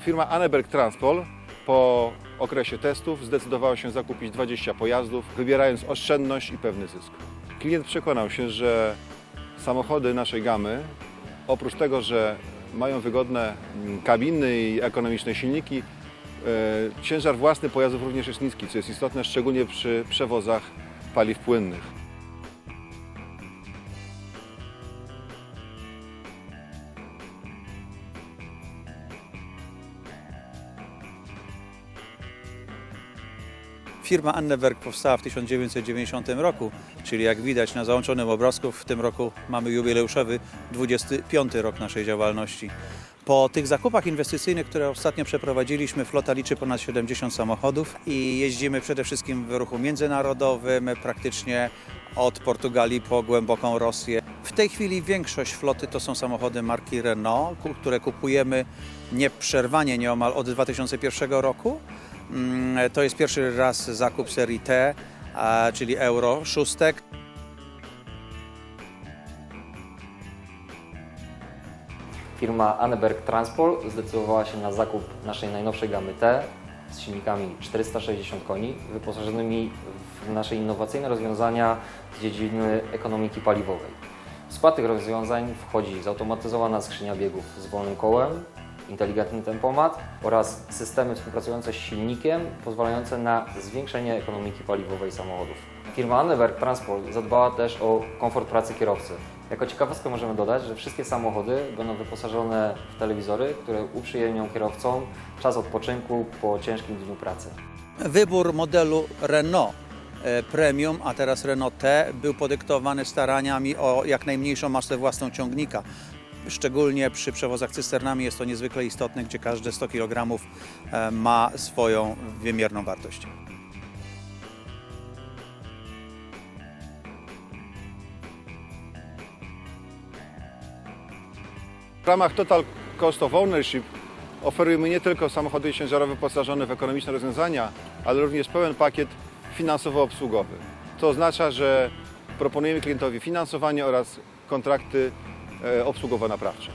Firma Aneberg Transpol po okresie testów zdecydowała się zakupić 20 pojazdów, wybierając oszczędność i pewny zysk. Klient przekonał się, że samochody naszej gamy, oprócz tego, że mają wygodne mm, kabiny i ekonomiczne silniki, e, ciężar własny pojazdów również jest niski, co jest istotne szczególnie przy przewozach paliw płynnych. Firma Anneberg powstała w 1990 roku, czyli jak widać na załączonym obrazku w tym roku mamy jubileuszowy 25 rok naszej działalności. Po tych zakupach inwestycyjnych, które ostatnio przeprowadziliśmy, flota liczy ponad 70 samochodów i jeździmy przede wszystkim w ruchu międzynarodowym, praktycznie od Portugalii po głęboką Rosję. W tej chwili większość floty to są samochody marki Renault, które kupujemy nieprzerwanie nieomal od 2001 roku. Mm, To jest pierwszy raz zakup serii T, czyli Euro 6. Firma Anneberg Transpol zdecydowała się na zakup naszej najnowszej gamy T z silnikami 460 koni, wyposażonymi w nasze innowacyjne rozwiązania z dziedziny ekonomiki paliwowej. W skład tych rozwiązań wchodzi zautomatyzowana skrzynia biegów z wolnym kołem, inteligentny tempomat oraz systemy współpracujące z silnikiem pozwalające na zwiększenie ekonomiki paliwowej samochodów. Firma Anneberg Transport zadbała też o komfort pracy kierowcy. Jako ciekawostkę możemy dodać, że wszystkie samochody będą wyposażone w telewizory, które uprzyjemnią kierowcom czas odpoczynku po ciężkim dniu pracy. Wybór modelu Renault e, Premium, a teraz Renault T, był podyktowany staraniami o jak najmniejszą masę własną ciągnika. Szczególnie przy przewozach cysternami jest to niezwykle istotne, gdzie każde 100 kg e, ma swoją wymierną wartość. W ramach Total Cost of Ownership oferujemy nie tylko samochody ciężarowe wyposażone w ekonomiczne rozwiązania, ale również pełen pakiet finansowo-obsługowy. To oznacza, że proponujemy klientowi finansowanie oraz kontrakty obsługowo-naprawcze.